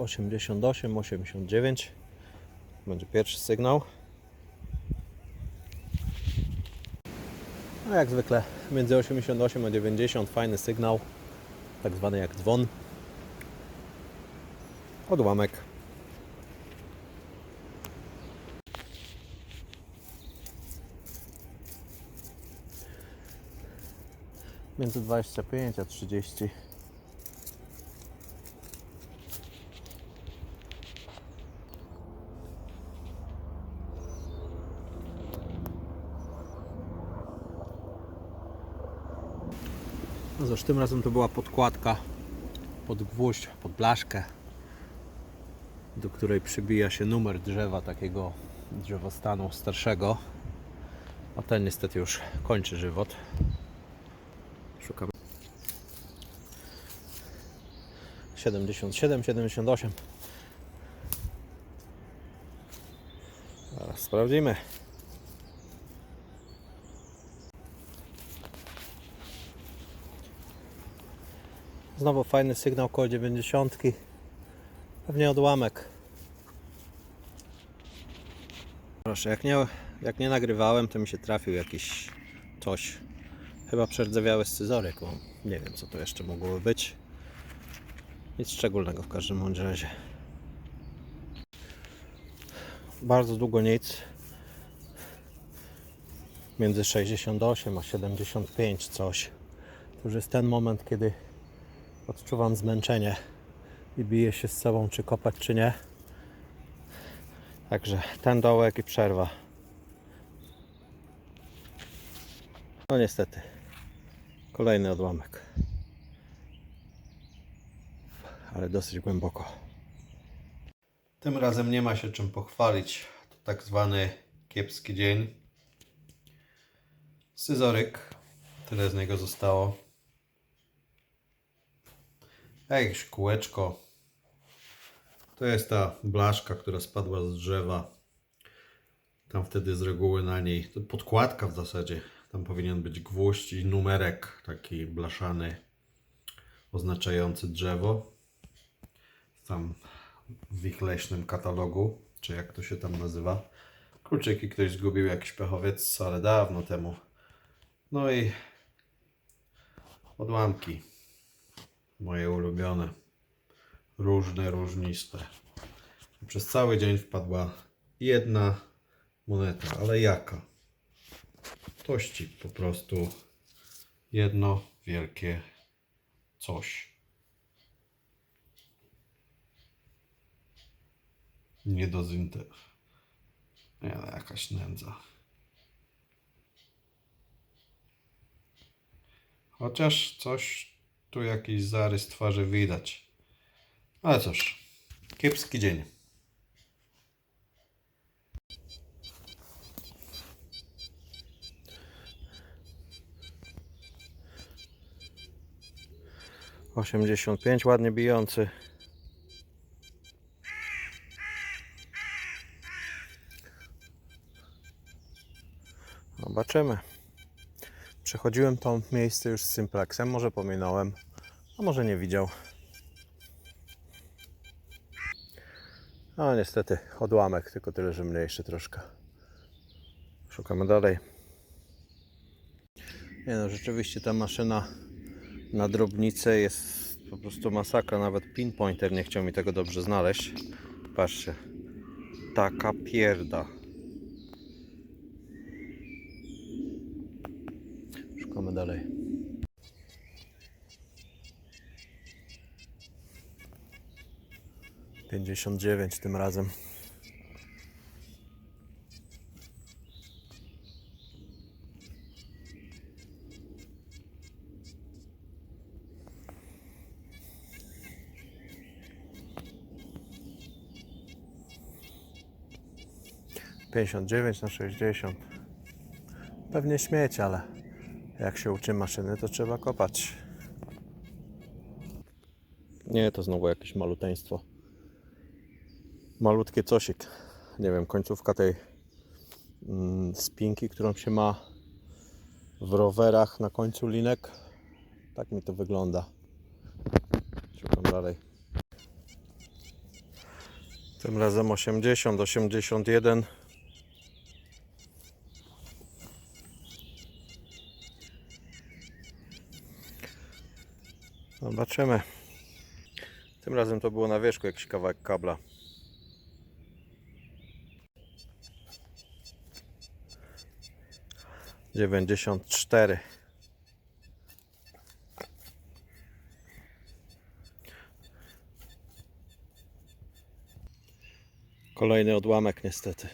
88, 89. Będzie pierwszy sygnał. No jak zwykle między 88 a 90 fajny sygnał, tak zwany jak dzwon. Odłamek. Między 25 a 30. No tym razem to była podkładka pod gwóźdź, pod blaszkę, do której przybija się numer drzewa, takiego drzewostanu starszego. A ten niestety już kończy żywot. Szukamy. 77, 78. Zaraz sprawdzimy. Znowu fajny sygnał koło 90. Pewnie odłamek. Proszę, jak nie, jak nie nagrywałem, to mi się trafił jakiś coś. Chyba przerdzewiały scyzoryk, bo nie wiem co to jeszcze mogłoby być. Nic szczególnego w każdym razie. Bardzo długo nic. Między 68 a 75 coś. To już jest ten moment, kiedy odczuwam zmęczenie i biję się z sobą, czy kopać, czy nie. Także ten dołek i przerwa. No niestety. Kolejny odłamek. Ale dosyć głęboko. Tym razem nie ma się czym pochwalić. To tak zwany kiepski dzień. Scyzoryk. Tyle z niego zostało. Jakieś kółeczko. To jest ta blaszka, która spadła z drzewa. Tam wtedy z reguły na niej, to podkładka w zasadzie. Tam powinien być gwóźdź i numerek taki blaszany oznaczający drzewo. Tam w ich leśnym katalogu, czy jak to się tam nazywa. Kluczyki ktoś zgubił, jakiś pechowiec, ale dawno temu. No i odłamki moje ulubione. Różne, różniste. Przez cały dzień wpadła jedna moneta, ale jaka? Tościk po prostu. Jedno wielkie coś. Nie do zinter. Ale jakaś nędza. Chociaż coś tu jakiś zarys twarzy widać. Ale cóż, kiepski dzień. Osiemdziesiąt pięć, ładnie bijący. Zobaczymy. Przechodziłem to miejsce już z Simplexem, może pominąłem, a może nie widział. No niestety odłamek, tylko tyle, że mniejszy troszkę. Szukamy dalej. Nie no, rzeczywiście ta maszyna na drobnicę jest po prostu masakra. Nawet pinpointer nie chciał mi tego dobrze znaleźć. Patrzcie. Taka pierda. Szukamy dalej. Pięćdziesiąt dziewięć tym razem. Pięćdziesiąt dziewięć na sześćdziesiąt. Pewnie śmieć, ale jak się uczy maszyny, to trzeba kopać. Nie, to znowu jakieś maluteństwo. Malutkie cosik. Nie wiem, końcówka tej mm, spinki, którą się ma w rowerach na końcu linek. Tak mi to wygląda. Szukam dalej. Tym razem 80, 81. Zobaczymy. Tym razem to było na wierzchu jakiś kawałek kabla. Dziewięćdziesiąt cztery. Kolejny odłamek niestety.